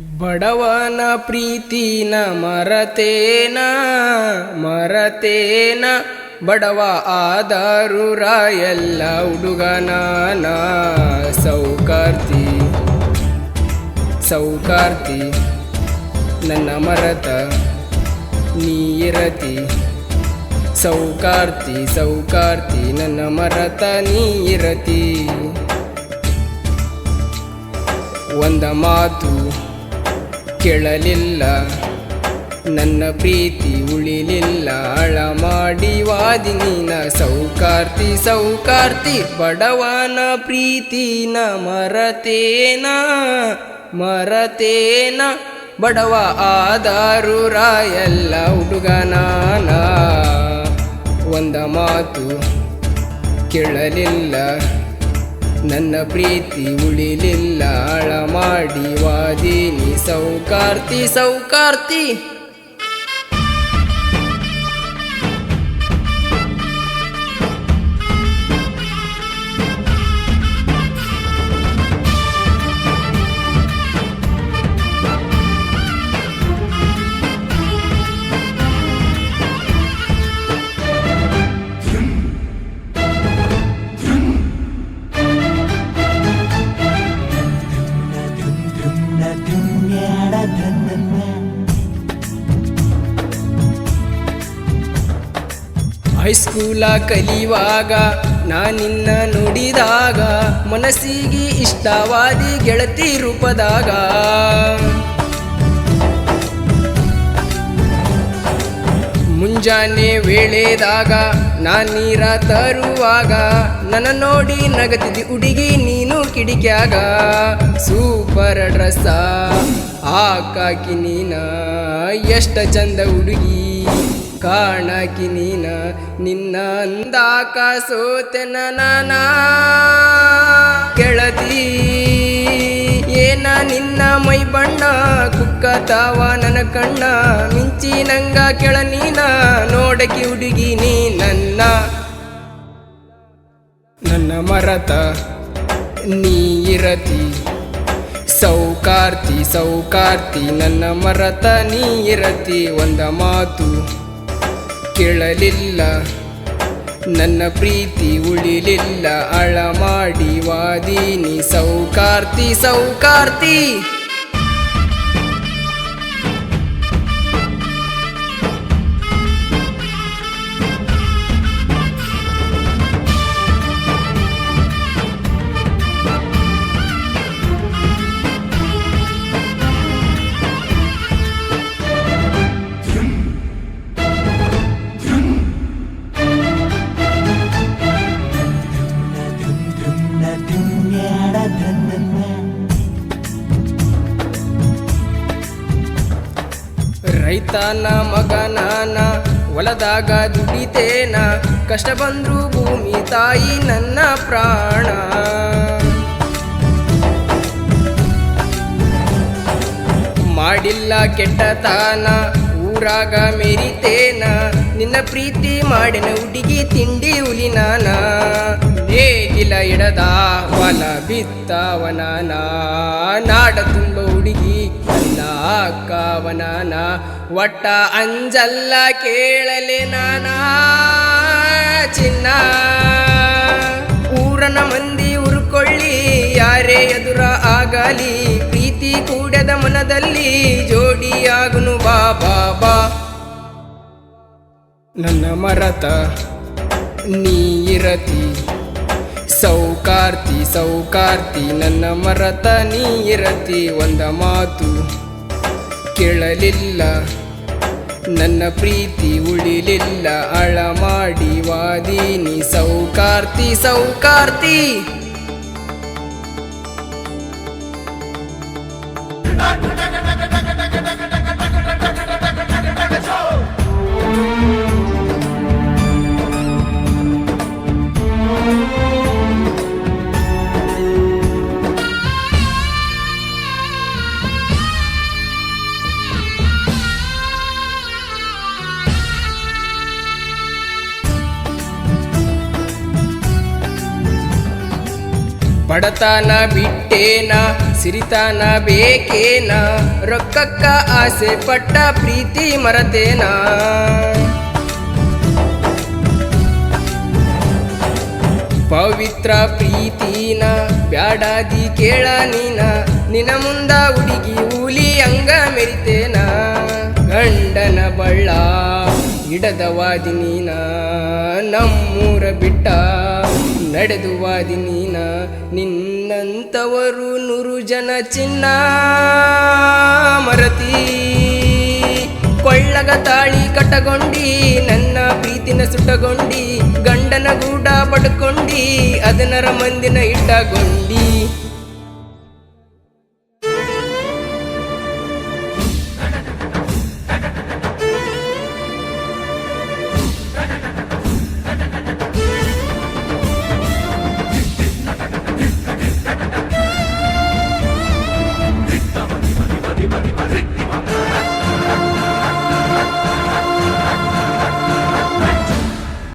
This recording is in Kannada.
ಬಡವನ ಪ್ರೀತಿನ ಮರತೇನ ಮರತೇನ. ಬಡವ ಆದರು ರಾಯಲ್ಲ ಹುಡುಗನಾನ ಸೌಕಾರ್ತಿ ಸೌಕಾರ್ತಿ. ನನ್ನ ಮರತ ನೀರತಿ ಸೌಕಾರ್ತಿ ಸೌಕಾರ್ತಿ. ನನ್ನ ಮರತ ನೀರತಿ ಒಂದ ಮಾತು ಕೇಳಲಿಲ್ಲ. ನನ್ನ ಪ್ರೀತಿ ಉಳಿಲಿಲ್ಲ. ಅಳ ಮಾಡಿ ವಾದಿನಿನ ಸೌಕಾರ್ತಿ ಸೌಕಾರ್ತಿ, ಬಡವನ ಪ್ರೀತಿನ ಮರತೇನ ಮರತೇನ. ಬಡವ ಆದಾರು ರಾಯಲ್ಲ ಹುಡುಗನಾನ ಒಂದ ಮಾತು ಕೇಳಲಿಲ್ಲ. ನನ್ನ ಪ್ರೀತಿ ಉಳಿಲಿಲ್ಲ. ಅಳ ಮಾಡಿ ವಾದಿನಿ ಸೌಕಾರ್ತಿ ಸೌಕಾರ್ತಿ ಹೈಸ್ಕೂಲ ಕಲಿಯುವಾಗ ನಾನಿನ್ನ ನೋಡಿದಾಗ, ಮನಸ್ಸಿಗೆ ಇಷ್ಟವಾದಿ ಗೆಳತಿ ರೂಪದಾಗ. ಮುಂಜಾನೆ ವೇಳೆದಾಗ ನೀರ ತರುವಾಗ, ನನ್ನ ನೋಡಿ ನಗತಿದಿ ಹುಡುಗಿ ನೀನು ಕಿಡಿಕ್ಯಾಗ. ಸೂಪರ್ ಡ್ರೆಸ್ಸ ಹಾಕಾಕಿ ನೀನ, ಎಷ್ಟ ಚಂದ ಹುಡುಗಿ. ಕಾಣಾಕಿ ನೀನ ನಿನ್ನ ಅಂದಾಕ ಸೋತೆನ ನಾನ ಕೆಳದಿ. ಏನ ನಿನ್ನ ಮೈ ಬಣ್ಣ ಕುಕ್ಕತಾವ ನನ್ನ ಕಣ್ಣ ಮಿಂಚಿ ನಂಗ ಕೆಳ ನೀನ ನೋಡಕಿ ಹುಡುಗಿ ನೀ ನನ್ನ. ನನ್ನ ಮರತ ನೀ ಇರತಿ. ಸೌಕಾರ್ತಿ ಸೌಕಾರ್ತಿ ನನ್ನ ಮರತ ನೀ ಇರತಿ. ಒಂದ ಮಾತು ಕೇಳಲಿಲ್ಲ. ನನ್ನ ಪ್ರೀತಿ ಉಳಿಲಿಲ್ಲ. ಅಳ ಮಾಡಿ ವಾದಿನಿ ಸೌಕಾರ್ತಿ ಸೌಕಾರ್ತಿ. ರೈತನ ಮಗನಾನ ಹೊಲದಾಗ ದುಡಿತೇನ ಕಷ್ಟ ಬಂದ್ರು ಭೂಮಿ ತಾಯಿ ನನ್ನ ಪ್ರಾಣ. ಮಾಡಿಲ್ಲ ಕೆಟ್ಟತನ ಊರಾಗ ಮೆರಿತೇನ. ನಿನ್ನ ಪ್ರೀತಿ ಮಾಡಿನ ಹುಡುಗಿ ತಿಂಡಿ ಹುಲಿನಾನ. ನೇಗಿಲ ಇಡದ ಹೊಲ ಬಿತ್ತವನಾನ ನಾಡ ತುಂಬ ಹುಡುಗಿ ಅಲ್ಲ ಅಕ್ಕವನಾನ ಒಟ್ಟ ಅಂಜಲ್ಲ ಕೇಳಲೆ ನಾನ ಚಿನ್ನ. ಊರನ ಮಂದಿ ಉರ್ಕೊಳ್ಳಿ, ಯಾರೇ ಎದುರ ಆಗಲಿ, ಪ್ರೀತಿ ಕೂಡದ ಮನದಲ್ಲಿ ಲಾಗುನು ಬಾ ಬಾ ಬಾ. ನನ್ನ ಮರತ ನೀರತಿ ಸೌಕಾರ್ತಿ ಸೌಕಾರ್ತಿ, ನನ್ನ ಮರತ ನೀರತಿ ಒಂದ ಮಾತು ಕೇಳಲಿಲ್ಲ, ನನ್ನ ಪ್ರೀತಿ ಉಳಿಲಿಲ್ಲ. ಅಳ ಮಾಡಿ ವಾದೀನಿ, ಸೌಕಾರ್ತಿ ಸೌಕಾರ್ತಿ. ಬಡತನ ಬಿಟ್ಟೇನ, ಸಿರಿತನ ಬೇಕೇನ, ರೊಕ್ಕಕ್ಕ ಆಸೆ ಪಟ್ಟ ಪ್ರೀತಿ ಮರತೇನ. ಪವಿತ್ರ ಪ್ರೀತಿನ ಬ್ಯಾಡಾದಿ ಕೇಳ ನೀನ ನಿನ ಮುಂದ ಹುಡುಗಿ ಹುಲಿ ಅಂಗ ಮೆರಿತೇನ. ಗಂಡನ ಬಳ್ಳ ಹಿಡದವಾದಿ ನೀನ, ನಮ್ಮೂರ ಬಿಟ್ಟ. ನಡೆದುವಾದಿ ನೀನ, ನಿನ್ನಂತವರು ನೂರು ಜನ ಚಿನ್ನ. ಮರತಿ, ಕೊಳ್ಳಗ ತಾಳಿ ಕಟಗೊಂಡಿ, ನನ್ನ ಪ್ರೀತಿನ ಸುಟಗೊಂಡಿ ಗಂಡನ ಗೂಡ ಪಡ್ಕೊಂಡಿ, ಅದನರ ಮಂದಿನ ಇಟ್ಟಗೊಂಡಿ.